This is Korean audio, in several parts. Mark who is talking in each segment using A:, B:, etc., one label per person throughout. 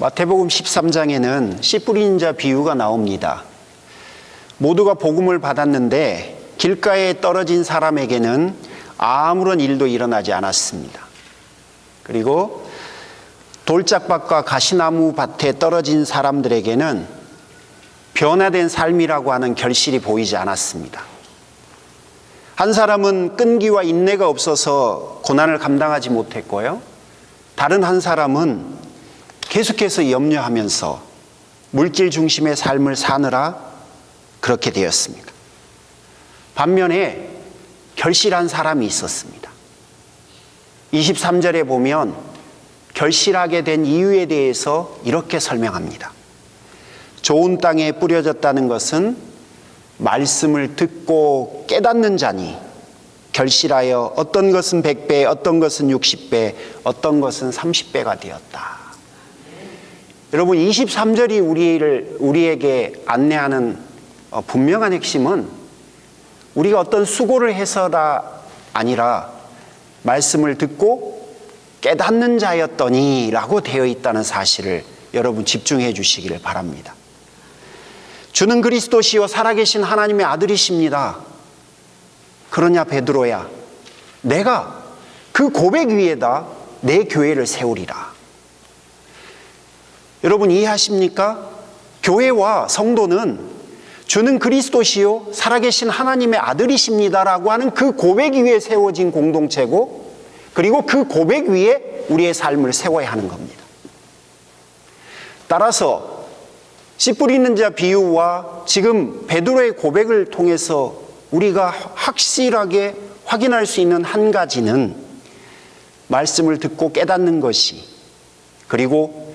A: 마태복음 13장에는 씨 뿌리는 자 비유가 나옵니다. 모두가 복음을 받았는데 길가에 떨어진 사람에게는 아무런 일도 일어나지 않았습니다. 그리고 돌짝밭과 가시나무 밭에 떨어진 사람들에게는 변화된 삶이라고 하는 결실이 보이지 않았습니다. 한 사람은 끈기와 인내가 없어서 고난을 감당하지 못했고요. 다른 한 사람은 계속해서 염려하면서 물질 중심의 삶을 사느라 그렇게 되었습니다. 반면에 결실한 사람이 있었습니다. 23절에 보면 결실하게 된 이유에 대해서 이렇게 설명합니다. 좋은 땅에 뿌려졌다는 것은 말씀을 듣고 깨닫는 자니 결실하여 어떤 것은 100배, 어떤 것은 60배, 어떤 것은 30배가 되었다. 여러분 23절이 우리를 우리에게 안내하는 어, 분명한 핵심은 우리가 어떤 수고를 해서가 아니라 말씀을 듣고 깨닫는 자였더니라고 되어 있다는 사실을 여러분 집중해 주시기를 바랍니다. 주는 그리스도시요 살아계신 하나님의 아들이십니다. 그러냐 베드로야 내가 그 고백 위에다 내 교회를 세우리라. 여러분 이해하십니까? 교회와 성도는 주는 그리스도시요 살아계신 하나님의 아들이십니다라고 하는 그 고백 위에 세워진 공동체고 그리고 그 고백 위에 우리의 삶을 세워야 하는 겁니다. 따라서 씨 뿌리는 자 비유와 지금 베드로의 고백을 통해서 우리가 확실하게 확인할 수 있는 한 가지는 말씀을 듣고 깨닫는 것이 그리고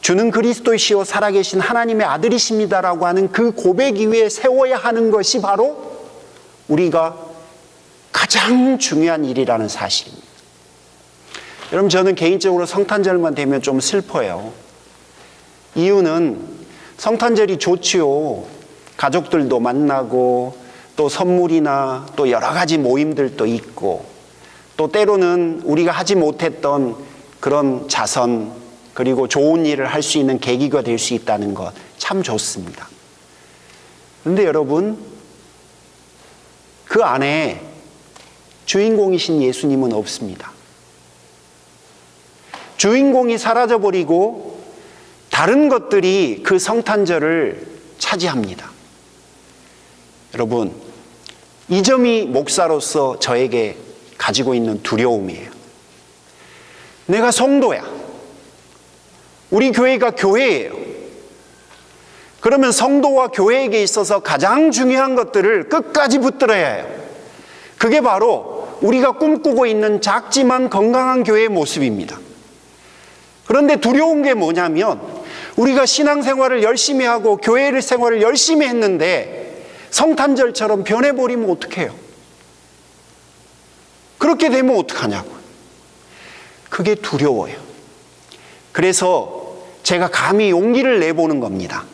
A: 주는 그리스도이시오 살아계신 하나님의 아들이십니다라고 하는 그 고백 위에 세워야 하는 것이 바로 우리가 가장 중요한 일이라는 사실입니다. 여러분 저는 개인적으로 성탄절만 되면 좀 슬퍼요. 이유는 성탄절이 좋지요. 가족들도 만나고 또 선물이나 또 여러 가지 모임들도 있고 또 때로는 우리가 하지 못했던 그런 자선 그리고 좋은 일을 할 수 있는 계기가 될 수 있다는 것 참 좋습니다. 그런데 여러분 그 안에 주인공이신 예수님은 없습니다. 주인공이 사라져버리고 다른 것들이 그 성탄절을 차지합니다. 여러분, 이 점이 목사로서 저에게 가지고 있는 두려움이에요. 내가 성도야. 우리 교회가 교회예요. 그러면 성도와 교회에게 있어서 가장 중요한 것들을 끝까지 붙들어야 해요. 그게 바로 우리가 꿈꾸고 있는 작지만 건강한 교회의 모습입니다. 그런데 두려운 게 뭐냐면 우리가 신앙생활을 열심히 하고 교회를 생활을 열심히 했는데 성탄절처럼 변해버리면 어떡해요? 그렇게 되면 어떡하냐고. 그게 두려워요. 그래서 제가 감히 용기를 내보는 겁니다.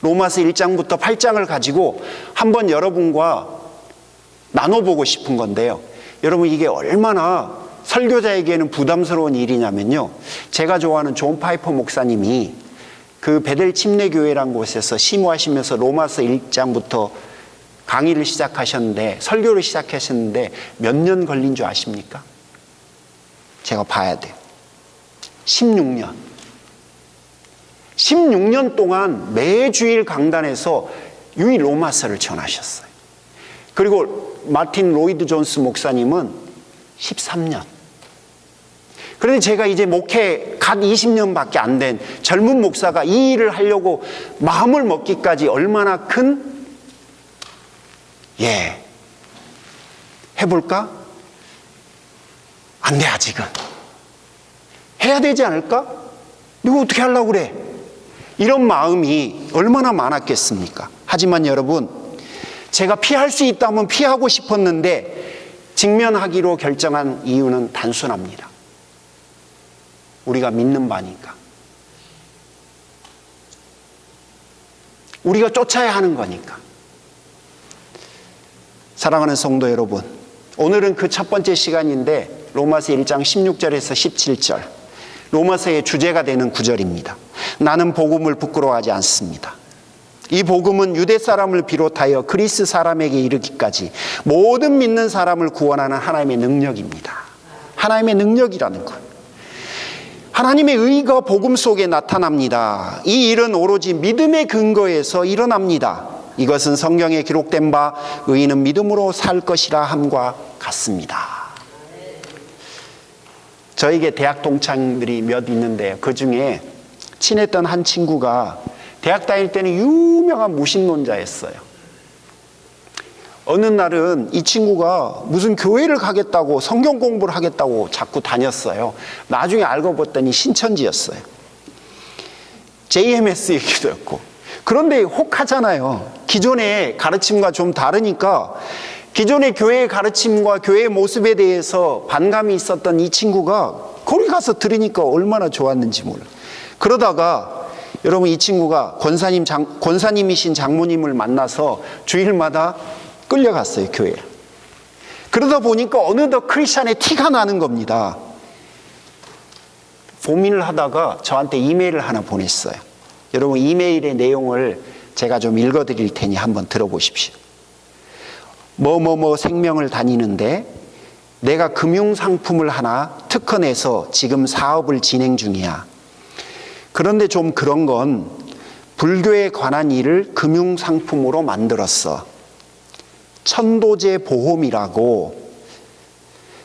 A: 로마서 1장부터 8장을 가지고 한번 여러분과 나눠보고 싶은 건데요. 여러분 이게 얼마나 설교자에게는 부담스러운 일이냐면요. 제가 좋아하는 존 파이퍼 목사님이 그 베델 침례교회란 곳에서 심호하시면서 로마서 1장부터 강의를 시작하셨는데 설교를 시작하셨는데 몇 년 걸린 줄 아십니까? 제가 봐야 돼요. 16년. 16년 동안 매주일 강단에서 유일 로마서를 전하셨어요. 그리고 마틴 로이드 존스 목사님은 13년. 그런데 제가 이제 목회 갓 20년밖에 안 된 젊은 목사가 이 일을 하려고 마음을 먹기까지 얼마나 큰, 예, 해볼까? 안 돼, 아직은. 해야 되지 않을까? 이거 어떻게 하려고 그래? 이런 마음이 얼마나 많았겠습니까? 하지만 여러분, 제가 피할 수 있다면 피하고 싶었는데 직면하기로 결정한 이유는 단순합니다. 우리가 믿는 바니까. 우리가 쫓아야 하는 거니까. 사랑하는 성도 여러분, 오늘은 그 첫 번째 시간인데 로마서 1장 16절에서 17절. 로마서의 주제가 되는 구절입니다. 나는 복음을 부끄러워하지 않습니다. 이 복음은 유대 사람을 비롯하여 그리스 사람에게 이르기까지 모든 믿는 사람을 구원하는 하나님의 능력입니다. 하나님의 능력이라는 것. 하나님의 의가 복음 속에 나타납니다. 이 일은 오로지 믿음의 근거에서 일어납니다. 이것은 성경에 기록된 바 의인은 믿음으로 살 것이라 함과 같습니다. 저에게 대학 동창들이 몇 있는데 그 중에 친했던 한 친구가 대학 다닐 때는 유명한 무신론자였어요. 어느 날은 이 친구가 무슨 교회를 가겠다고 성경 공부를 하겠다고 자꾸 다녔어요. 나중에 알고 봤더니 신천지였어요. JMS 얘기도 했고. 그런데 혹하잖아요. 기존의 가르침과 좀 다르니까 기존의 교회의 가르침과 교회의 모습에 대해서 반감이 있었던 이 친구가 거기 가서 들으니까 얼마나 좋았는지 몰라. 그러다가 여러분 이 친구가 권사님 장, 권사님이신 장모님을 만나서 주일마다 끌려갔어요 교회. 그러다 보니까 어느덧 크리스찬의 티가 나는 겁니다. 고민을 하다가 저한테 이메일을 하나 보냈어요. 여러분 이메일의 내용을 제가 좀 읽어드릴 테니 한번 들어보십시오. 뭐뭐뭐 생명을 다니는데 내가 금융상품을 하나 특허내서 지금 사업을 진행 중이야. 그런데 좀 그런 건 불교에 관한 일을 금융상품으로 만들었어. 천도제 보험이라고.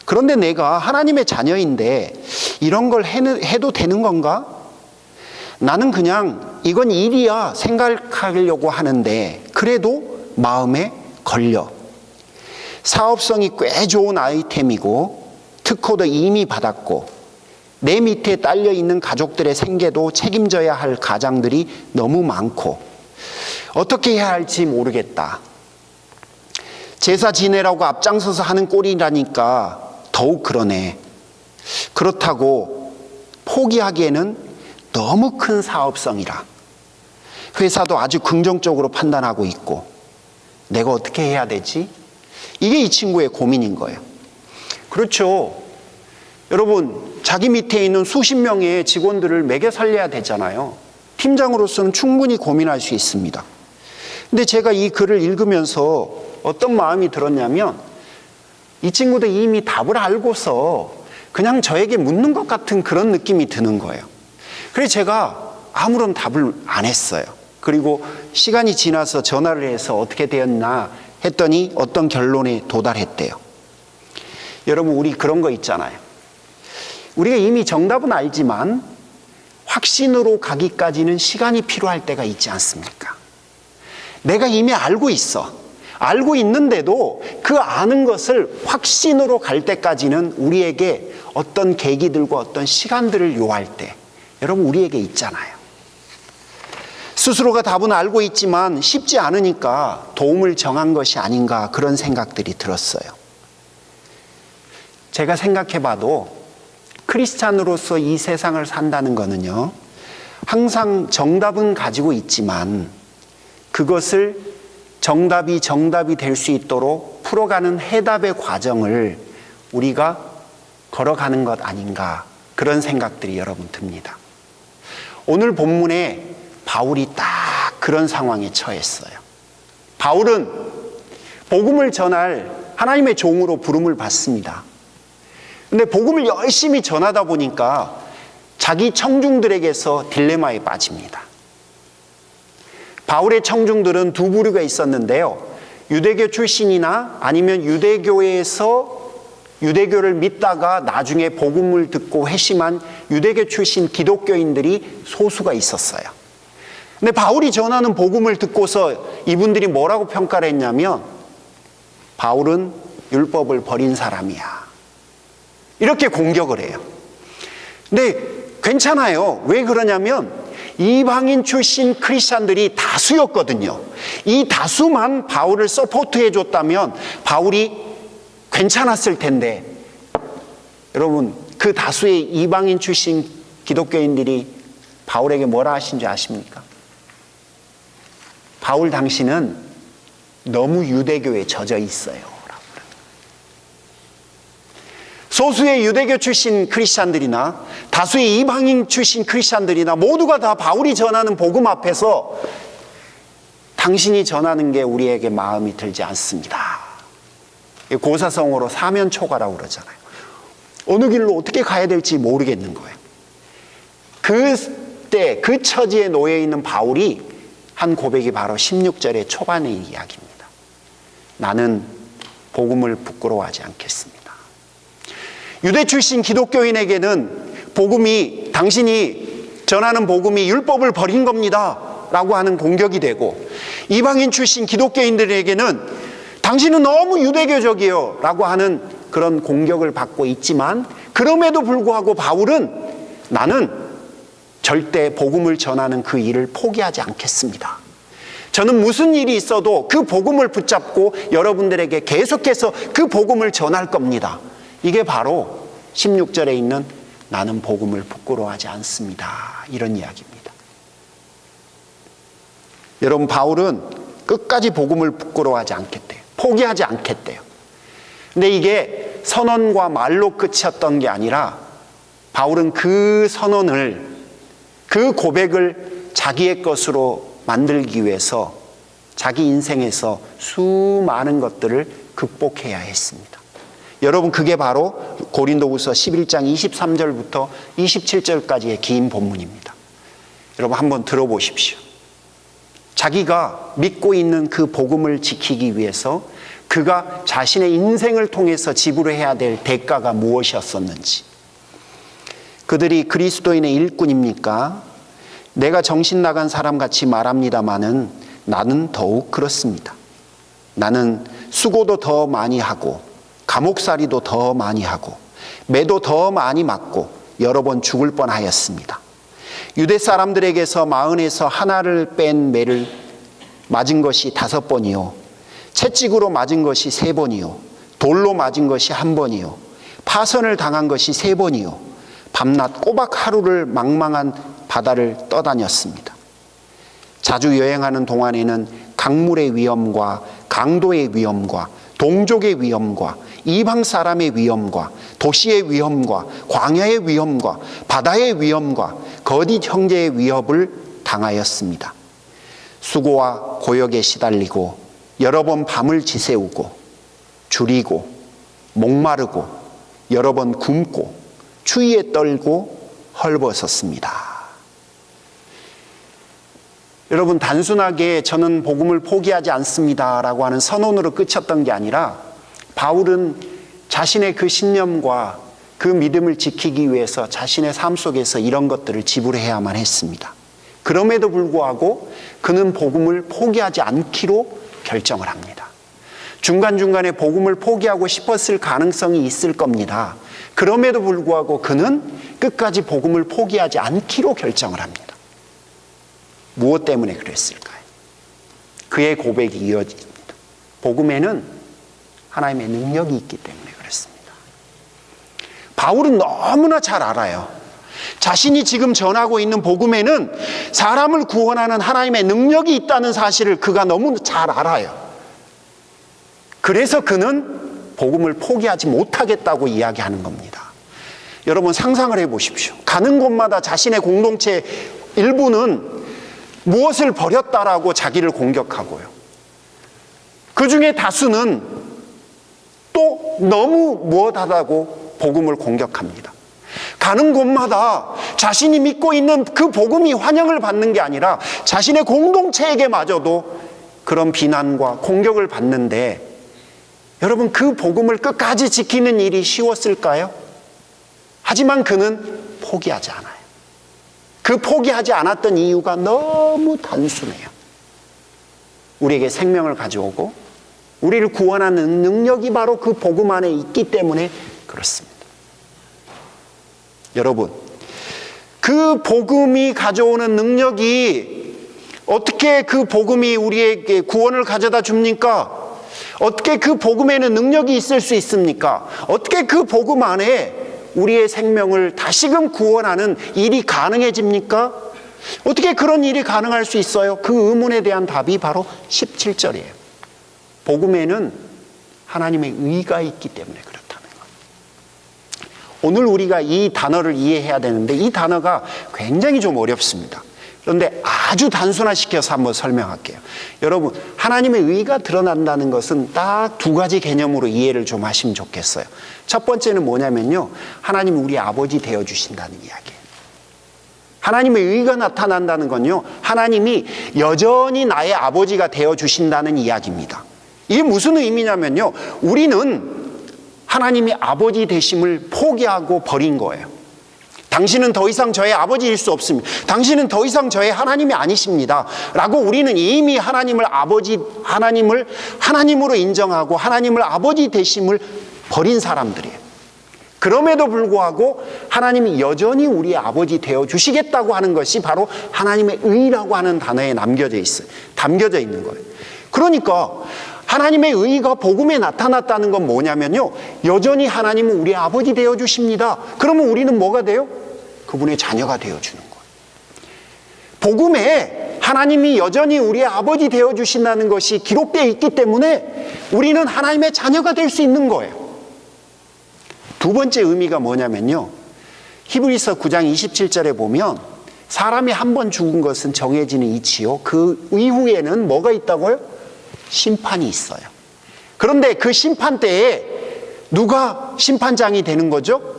A: 그런데 내가 하나님의 자녀인데 이런 걸 해도 되는 건가? 나는 그냥 이건 일이야 생각하려고 하는데 그래도 마음에 걸려. 사업성이 꽤 좋은 아이템이고 특허도 이미 받았고 내 밑에 딸려 있는 가족들의 생계도 책임져야 할 가장들이 너무 많고 어떻게 해야 할지 모르겠다. 제사 지내라고 앞장서서 하는 꼴이라니까 더욱 그러네. 그렇다고 포기하기에는 너무 큰 사업성이라. 회사도 아주 긍정적으로 판단하고 있고 내가 어떻게 해야 되지? 이게 이 친구의 고민인 거예요. 그렇죠. 여러분, 자기 밑에 있는 수십 명의 직원들을 매겨 살려야 되잖아요. 팀장으로서는 충분히 고민할 수 있습니다. 근데 제가 이 글을 읽으면서 어떤 마음이 들었냐면 이 친구도 이미 답을 알고서 그냥 저에게 묻는 것 같은 그런 느낌이 드는 거예요. 그래서 제가 아무런 답을 안 했어요. 그리고 시간이 지나서 전화를 해서 어떻게 되었나 했더니 어떤 결론에 도달했대요. 여러분, 우리 그런 거 있잖아요. 우리가 이미 정답은 알지만 확신으로 가기까지는 시간이 필요할 때가 있지 않습니까? 내가 이미 알고 있어. 알고 있는데도 그 아는 것을 확신으로 갈 때까지는 우리에게 어떤 계기들과 어떤 시간들을 요할 때, 여러분, 우리에게 있잖아요. 스스로가 답은 알고 있지만 쉽지 않으니까 도움을 정한 것이 아닌가 그런 생각들이 들었어요. 제가 생각해 봐도 크리스찬으로서 이 세상을 산다는 거는요, 항상 정답은 가지고 있지만 그것을 정답이 정답이 될 수 있도록 풀어가는 해답의 과정을 우리가 걸어가는 것 아닌가 그런 생각들이 여러분 듭니다. 오늘 본문에 바울이 딱 그런 상황에 처했어요. 바울은 복음을 전할 하나님의 종으로 부름을 받습니다. 근데 복음을 열심히 전하다 보니까 자기 청중들에게서 딜레마에 빠집니다. 바울의 청중들은 두 부류가 있었는데요. 유대교 출신이나 아니면 유대교에서 유대교를 믿다가 나중에 복음을 듣고 회심한 유대교 출신 기독교인들이 소수가 있었어요. 근데 바울이 전하는 복음을 듣고서 이분들이 뭐라고 평가를 했냐면 바울은 율법을 버린 사람이야. 이렇게 공격을 해요. 근데 괜찮아요. 왜 그러냐면 이방인 출신 크리스찬들이 다수였거든요. 이 다수만 바울을 서포트해 줬다면 바울이 괜찮았을 텐데 여러분 그 다수의 이방인 출신 기독교인들이 바울에게 뭐라 하신 줄 아십니까? 바울 당신은 너무 유대교에 젖어 있어요. 소수의 유대교 출신 크리스찬들이나 다수의 이방인 출신 크리스찬들이나 모두가 다 바울이 전하는 복음 앞에서 당신이 전하는 게 우리에게 마음이 들지 않습니다. 고사성어로 사면초가라고 그러잖아요. 어느 길로 어떻게 가야 될지 모르겠는 거예요. 그때 그 처지에 놓여 있는 바울이 한 고백이 바로 16절의 초반의 이야기입니다. 나는 복음을 부끄러워하지 않겠습니다. 유대 출신 기독교인에게는 복음이 당신이 전하는 복음이 율법을 버린 겁니다. 라고 하는 공격이 되고 이방인 출신 기독교인들에게는 당신은 너무 유대교적이요. 라고 하는 그런 공격을 받고 있지만 그럼에도 불구하고 바울은 나는 절대 복음을 전하는 그 일을 포기하지 않겠습니다. 저는 무슨 일이 있어도 그 복음을 붙잡고 여러분들에게 계속해서 그 복음을 전할 겁니다. 이게 바로 16절에 있는 나는 복음을 부끄러워하지 않습니다. 이런 이야기입니다. 여러분, 바울은 끝까지 복음을 부끄러워하지 않겠대요. 포기하지 않겠대요. 근데 이게 선언과 말로 끝이었던 게 아니라 바울은 그 선언을, 그 고백을 자기의 것으로 만들기 위해서 자기 인생에서 수많은 것들을 극복해야 했습니다. 여러분, 그게 바로 고린도후서 11장 23절부터 27절까지의 긴 본문입니다. 여러분, 한번 들어보십시오. 자기가 믿고 있는 그 복음을 지키기 위해서 그가 자신의 인생을 통해서 지불해야 될 대가가 무엇이었었는지. 그들이 그리스도인의 일꾼입니까? 내가 정신 나간 사람 같이 말합니다마는 나는 더욱 그렇습니다. 나는 수고도 더 많이 하고 감옥살이도 더 많이 하고 매도 더 많이 맞고 여러 번 죽을 뻔하였습니다. 유대 사람들에게서 마흔에서 하나를 뺀 매를 맞은 것이 다섯 번이요. 채찍으로 맞은 것이 세 번이요. 돌로 맞은 것이 한 번이요. 파선을 당한 것이 세 번이요. 밤낮 꼬박 하루를 망망한 바다를 떠다녔습니다. 자주 여행하는 동안에는 강물의 위험과 강도의 위험과 동족의 위험과 이방 사람의 위험과 도시의 위험과 광야의 위험과 바다의 위험과 거짓 형제의 위협을 당하였습니다. 수고와 고역에 시달리고 여러 번 밤을 지새우고 줄이고 목마르고 여러 번 굶고 추위에 떨고 헐벗었습니다. 여러분 단순하게 저는 복음을 포기하지 않습니다 라고 하는 선언으로 끝쳤던 게 아니라 바울은 자신의 그 신념과 그 믿음을 지키기 위해서 자신의 삶 속에서 이런 것들을 지불해야만 했습니다. 그럼에도 불구하고 그는 복음을 포기하지 않기로 결정을 합니다. 중간중간에 복음을 포기하고 싶었을 가능성이 있을 겁니다. 그럼에도 불구하고 그는 끝까지 복음을 포기하지 않기로 결정을 합니다. 무엇 때문에 그랬을까요? 그의 고백이 이어집니다. 복음에는 하나님의 능력이 있기 때문에 그렇습니다. 바울은 너무나 잘 알아요. 자신이 지금 전하고 있는 복음에는 사람을 구원하는 하나님의 능력이 있다는 사실을 그가 너무 잘 알아요. 그래서 그는 복음을 포기하지 못하겠다고 이야기하는 겁니다. 여러분 상상을 해 보십시오. 가는 곳마다 자신의 공동체 일부는 무엇을 버렸다라고 자기를 공격하고요. 그 중에 다수는 또 너무 무엇하다고 복음을 공격합니다. 가는 곳마다 자신이 믿고 있는 그 복음이 환영을 받는 게 아니라 자신의 공동체에게마저도 그런 비난과 공격을 받는데 여러분 그 복음을 끝까지 지키는 일이 쉬웠을까요? 하지만 그는 포기하지 않아요. 그 포기하지 않았던 이유가 너무 단순해요. 우리에게 생명을 가져오고 우리를 구원하는 능력이 바로 그 복음 안에 있기 때문에 그렇습니다. 여러분, 그 복음이 가져오는 능력이 어떻게 그 복음이 우리에게 구원을 가져다 줍니까? 어떻게 그 복음에는 능력이 있을 수 있습니까? 어떻게 그 복음 안에 우리의 생명을 다시금 구원하는 일이 가능해집니까? 어떻게 그런 일이 가능할 수 있어요? 그 의문에 대한 답이 바로 17절이에요. 복음에는 하나님의 의가 있기 때문에 그렇다는 것. 오늘 우리가 이 단어를 이해해야 되는데 이 단어가 굉장히 좀 어렵습니다. 그런데 아주 단순화시켜서 한번 설명할게요. 여러분, 하나님의 의가 드러난다는 것은 딱 두 가지 개념으로 이해를 좀 하시면 좋겠어요. 첫 번째는 뭐냐면요. 하나님 우리 아버지 되어 주신다는 이야기예요. 하나님의 의가 나타난다는 건요. 하나님이 여전히 나의 아버지가 되어 주신다는 이야기입니다. 이게 무슨 의미냐면요. 우리는 하나님이 아버지 되심을 포기하고 버린 거예요. 당신은 더 이상 저의 아버지일 수 없습니다. 당신은 더 이상 저의 하나님이 아니십니다. 라고 우리는 이미 하나님을 아버지, 하나님을 하나님으로 인정하고 하나님을 아버지 되심을 버린 사람들이에요. 그럼에도 불구하고 하나님이 여전히 우리의 아버지 되어 주시겠다고 하는 것이 바로 하나님의 의라고 하는 단어에 남겨져 있어요. 담겨져 있는 거예요. 그러니까 하나님의 의가 복음에 나타났다는 건 뭐냐면요. 여전히 하나님은 우리 아버지 되어 주십니다. 그러면 우리는 뭐가 돼요? 그분의 자녀가 되어 주는 거예요. 복음에 하나님이 여전히 우리의 아버지 되어 주신다는 것이 기록되어 있기 때문에 우리는 하나님의 자녀가 될 수 있는 거예요. 두 번째 의미가 뭐냐면요. 히브리서 9장 27절에 보면 사람이 한 번 죽은 것은 정해지는 이치요. 그 이후에는 뭐가 있다고요? 심판이 있어요. 그런데 그 심판 때에 누가 심판장이 되는 거죠?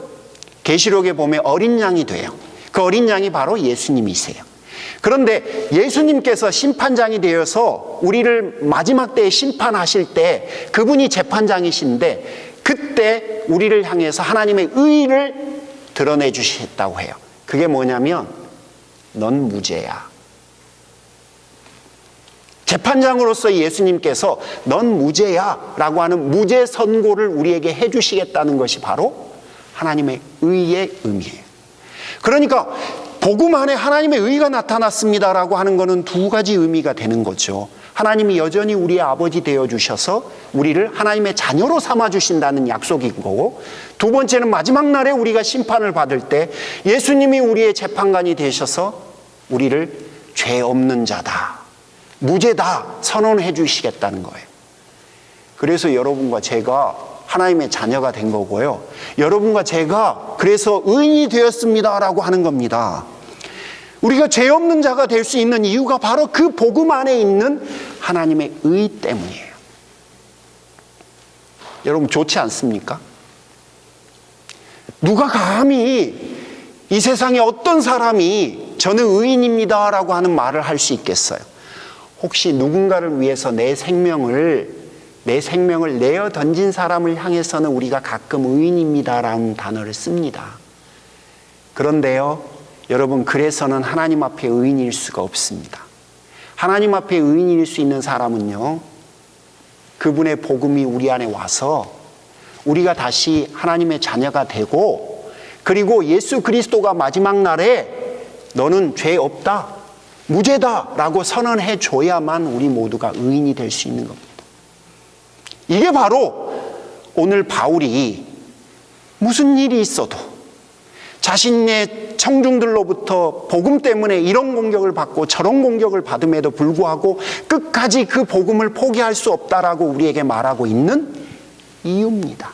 A: 계시록에 보면 어린 양이 돼요. 그 어린 양이 바로 예수님이세요. 그런데 예수님께서 심판장이 되어서 우리를 마지막 때에 심판하실 때 그분이 재판장이신데 그때 우리를 향해서 하나님의 의를 드러내 주시겠다고 해요. 그게 뭐냐면 넌 무죄야. 재판장으로서 예수님께서 넌 무죄야 라고 하는 무죄 선고를 우리에게 해주시겠다는 것이 바로 하나님의 의의 의미예요. 그러니까 복음 안에 하나님의 의가 나타났습니다라고 하는 것은 두 가지 의미가 되는 거죠. 하나님이 여전히 우리의 아버지 되어 주셔서 우리를 하나님의 자녀로 삼아 주신다는 약속인 거고 두 번째는 마지막 날에 우리가 심판을 받을 때 예수님이 우리의 재판관이 되셔서 우리를 죄 없는 자다. 무죄다 선언해 주시겠다는 거예요. 그래서 여러분과 제가 하나님의 자녀가 된 거고요. 여러분과 제가 그래서 의인이 되었습니다라고 하는 겁니다. 우리가 죄 없는 자가 될 수 있는 이유가 바로 그 복음 안에 있는 하나님의 의 때문이에요. 여러분 좋지 않습니까? 누가 감히 이 세상에 어떤 사람이 저는 의인입니다라고 하는 말을 할 수 있겠어요? 혹시 누군가를 위해서 내 생명을 내 생명을 내어 던진 사람을 향해서는 우리가 가끔 의인입니다라는 단어를 씁니다. 그런데요, 여러분 그래서는 하나님 앞에 의인일 수가 없습니다. 하나님 앞에 의인일 수 있는 사람은요, 그분의 복음이 우리 안에 와서 우리가 다시 하나님의 자녀가 되고 그리고 예수 그리스도가 마지막 날에 너는 죄 없다, 무죄다 라고 선언해 줘야만 우리 모두가 의인이 될 수 있는 겁니다. 이게 바로 오늘 바울이 무슨 일이 있어도 자신의 청중들로부터 복음 때문에 이런 공격을 받고 저런 공격을 받음에도 불구하고 끝까지 그 복음을 포기할 수 없다라고 우리에게 말하고 있는 이유입니다.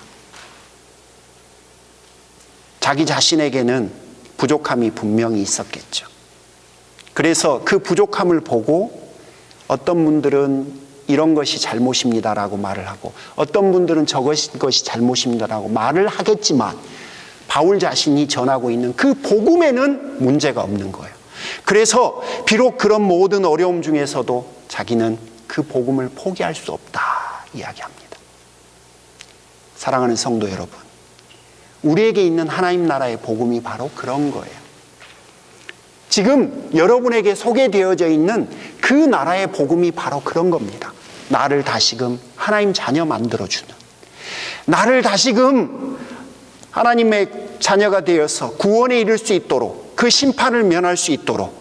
A: 자기 자신에게는 부족함이 분명히 있었겠죠. 그래서 그 부족함을 보고 어떤 분들은 이런 것이 잘못입니다라고 말을 하고 어떤 분들은 저것이 것이 잘못입니다라고 말을 하겠지만 바울 자신이 전하고 있는 그 복음에는 문제가 없는 거예요. 그래서 비록 그런 모든 어려움 중에서도 자기는 그 복음을 포기할 수 없다 이야기합니다. 사랑하는 성도 여러분, 우리에게 있는 하나님 나라의 복음이 바로 그런 거예요. 지금 여러분에게 소개되어져 있는 그 나라의 복음이 바로 그런 겁니다. 나를 다시금 하나님 자녀 만들어주는, 나를 다시금 하나님의 자녀가 되어서 구원에 이를 수 있도록 그 심판을 면할 수 있도록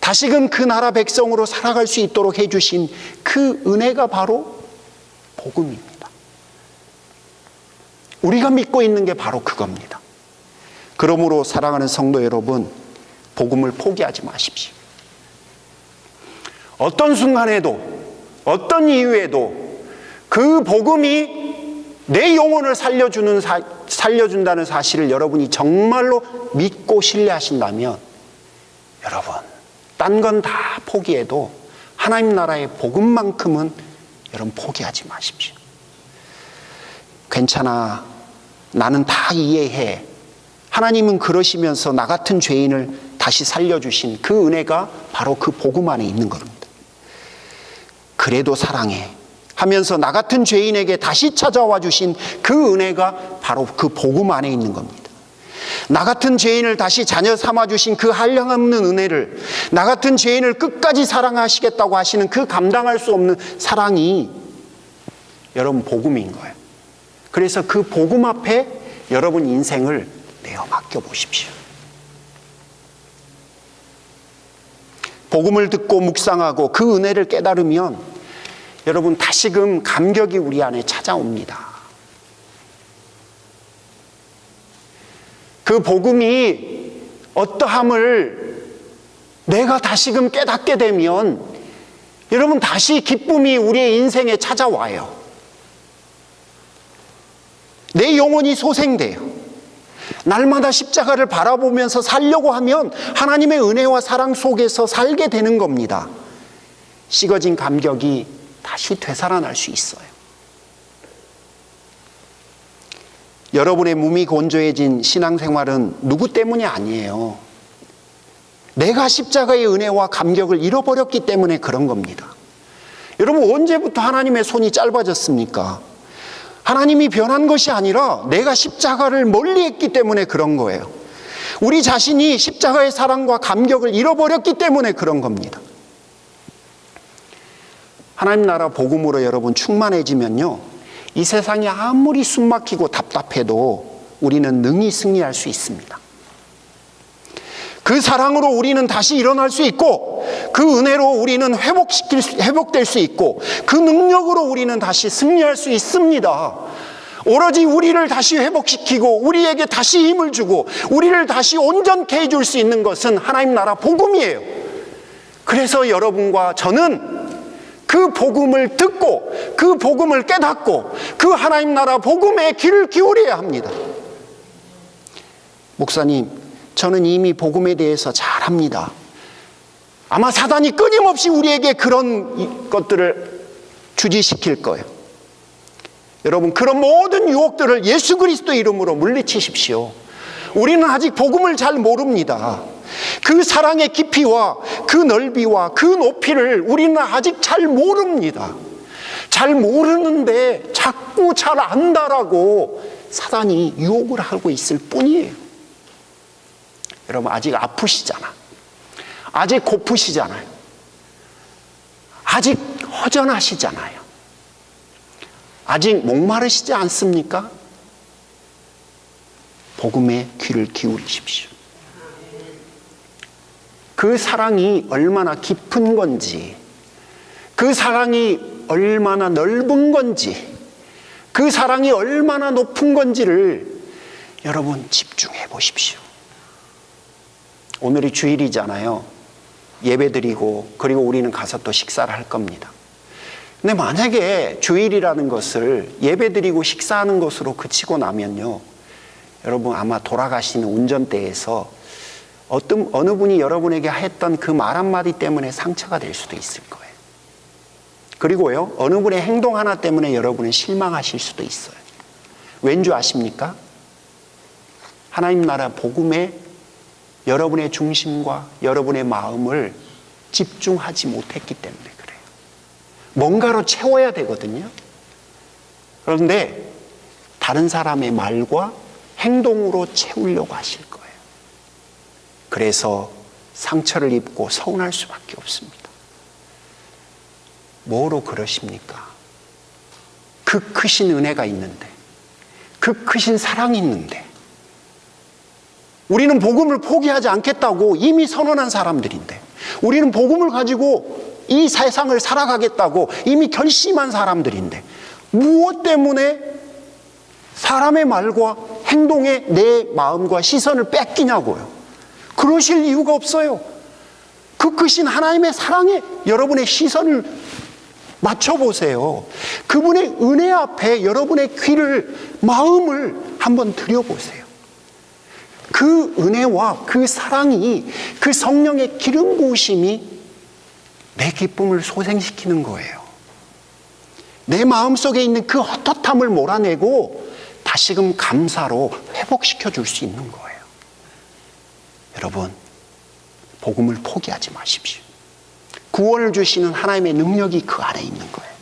A: 다시금 그 나라 백성으로 살아갈 수 있도록 해주신 그 은혜가 바로 복음입니다. 우리가 믿고 있는 게 바로 그겁니다. 그러므로 사랑하는 성도 여러분, 복음을 포기하지 마십시오. 어떤 순간에도, 어떤 이유에도 그 복음이 내 영혼을 살려주는 사, 살려준다는 사실을 여러분이 정말로 믿고 신뢰하신다면 여러분, 딴 건 다 포기해도 하나님 나라의 복음만큼은 여러분 포기하지 마십시오. 괜찮아. 나는 다 이해해. 하나님은 그러시면서 나 같은 죄인을 다시 살려주신 그 은혜가 바로 그 복음 안에 있는 겁니다. 그래도 사랑해. 하면서 나 같은 죄인에게 다시 찾아와 주신 그 은혜가 바로 그 복음 안에 있는 겁니다. 나 같은 죄인을 다시 자녀 삼아 주신 그 한량없는 은혜를 나 같은 죄인을 끝까지 사랑하시겠다고 하시는 그 감당할 수 없는 사랑이 여러분 복음인 거예요. 그래서 그 복음 앞에 여러분 인생을 내어 맡겨 보십시오. 복음을 듣고 묵상하고 그 은혜를 깨달으면 여러분 다시금 감격이 우리 안에 찾아옵니다. 그 복음이 어떠함을 내가 다시금 깨닫게 되면 여러분 다시 기쁨이 우리의 인생에 찾아와요. 내 영혼이 소생돼요. 날마다 십자가를 바라보면서 살려고 하면 하나님의 은혜와 사랑 속에서 살게 되는 겁니다. 식어진 감격이 다시 되살아날 수 있어요. 여러분의 몸이 건조해진 신앙생활은 누구 때문이 아니에요. 내가 십자가의 은혜와 감격을 잃어버렸기 때문에 그런 겁니다. 여러분, 언제부터 하나님의 손이 짧아졌습니까? 하나님이 변한 것이 아니라 내가 십자가를 멀리 했기 때문에 그런 거예요. 우리 자신이 십자가의 사랑과 감격을 잃어버렸기 때문에 그런 겁니다. 하나님 나라 복음으로 여러분 충만해지면요. 이 세상이 아무리 숨막히고 답답해도 우리는 능히 승리할 수 있습니다. 그 사랑으로 우리는 다시 일어날 수 있고 그 은혜로 우리는 회복시킬 수, 회복될 수 있고 그 능력으로 우리는 다시 승리할 수 있습니다. 오로지 우리를 다시 회복시키고 우리에게 다시 힘을 주고 우리를 다시 온전케 해줄 수 있는 것은 하나님 나라 복음이에요. 그래서 여러분과 저는 그 복음을 듣고 그 복음을 깨닫고 그 하나님 나라 복음에 귀를 기울여야 합니다. 목사님, 저는 이미 복음에 대해서 잘 합니다. 아마 사단이 끊임없이 우리에게 그런 것들을 주지시킬 거예요. 여러분, 그런 모든 유혹들을 예수 그리스도 이름으로 물리치십시오. 우리는 아직 복음을 잘 모릅니다. 그 사랑의 깊이와 그 넓이와 그 높이를 우리는 아직 잘 모릅니다. 잘 모르는데 자꾸 잘 안다라고 사단이 유혹을 하고 있을 뿐이에요. 여러분, 아직 아프시잖아. 아직 고프시잖아요. 아직 허전하시잖아요. 아직 목마르시지 않습니까? 복음에 귀를 기울이십시오. 그 사랑이 얼마나 깊은 건지, 그 사랑이 얼마나 넓은 건지, 그 사랑이 얼마나 높은 건지를 여러분 집중해 보십시오. 오늘이 주일이잖아요. 예배 드리고, 그리고 우리는 가서 또 식사를 할 겁니다. 근데 만약에 주일이라는 것을 예배 드리고 식사하는 것으로 그치고 나면요. 여러분 아마 돌아가시는 운전대에서 어떤 어느 분이 여러분에게 했던 그 말 한마디 때문에 상처가 될 수도 있을 거예요. 그리고요, 어느 분의 행동 하나 때문에 여러분은 실망하실 수도 있어요. 왠 줄 아십니까? 하나님 나라 복음에 여러분의 중심과 여러분의 마음을 집중하지 못했기 때문에 그래요. 뭔가로 채워야 되거든요. 그런데 다른 사람의 말과 행동으로 채우려고 하실 거예요. 그래서 상처를 입고 서운할 수밖에 없습니다. 뭐로 그러십니까? 그 크신 은혜가 있는데, 그 크신 사랑이 있는데, 우리는 복음을 포기하지 않겠다고 이미 선언한 사람들인데, 우리는 복음을 가지고 이 세상을 살아가겠다고 이미 결심한 사람들인데, 무엇 때문에 사람의 말과 행동에 내 마음과 시선을 뺏기냐고요. 그러실 이유가 없어요. 그 크신 하나님의 사랑에 여러분의 시선을 맞춰보세요. 그분의 은혜 앞에 여러분의 귀를, 마음을 한번 드려보세요. 그 은혜와 그 사랑이 그 성령의 기름 부으심이 내 기쁨을 소생시키는 거예요. 내 마음 속에 있는 그 헛헛함을 몰아내고 다시금 감사로 회복시켜 줄 수 있는 거예요. 여러분, 복음을 포기하지 마십시오. 구원을 주시는 하나님의 능력이 그 안에 있는 거예요.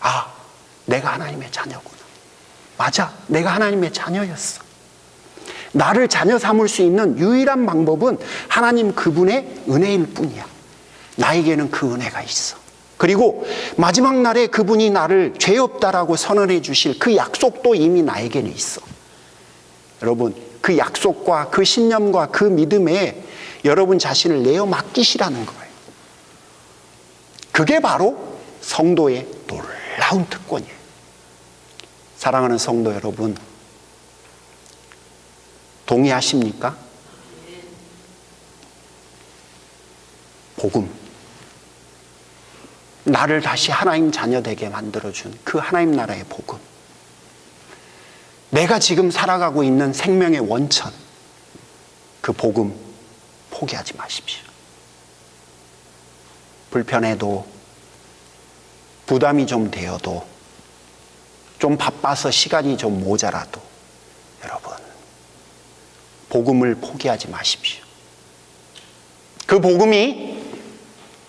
A: 아, 내가 하나님의 자녀구나. 맞아, 내가 하나님의 자녀였어. 나를 자녀 삼을 수 있는 유일한 방법은 하나님 그분의 은혜일 뿐이야. 나에게는 그 은혜가 있어. 그리고 마지막 날에 그분이 나를 죄 없다라고 선언해 주실 그 약속도 이미 나에게는 있어. 여러분, 그 약속과 그 신념과 그 믿음에 여러분 자신을 내어 맡기시라는 거예요. 그게 바로 성도의 놀라운 특권이에요. 사랑하는 성도 여러분, 동의하십니까? 복음. 나를 다시 하나님 자녀 되게 만들어준 그 하나님 나라의 복음. 내가 지금 살아가고 있는 생명의 원천. 그 복음 포기하지 마십시오. 불편해도, 부담이 좀 되어도, 좀 바빠서 시간이 좀 모자라도, 여러분, 복음을 포기하지 마십시오. 그 복음이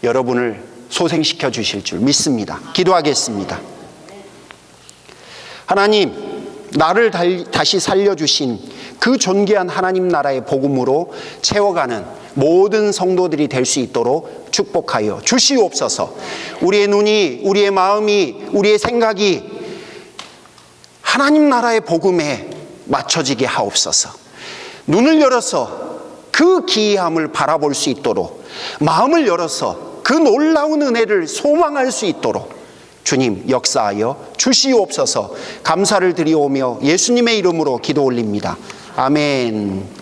A: 여러분을 소생시켜 주실 줄 믿습니다. 기도하겠습니다. 하나님, 나를 다시 살려주신 그 존귀한 하나님 나라의 복음으로 채워가는 모든 성도들이 될 수 있도록 축복하여 주시옵소서. 우리의 눈이, 우리의 마음이, 우리의 생각이 하나님 나라의 복음에 맞춰지게 하옵소서. 눈을 열어서 그 기이함을 바라볼 수 있도록 마음을 열어서 그 놀라운 은혜를 소망할 수 있도록 주님 역사하여 주시옵소서 감사를 드리오며 예수님의 이름으로 기도 올립니다. 아멘.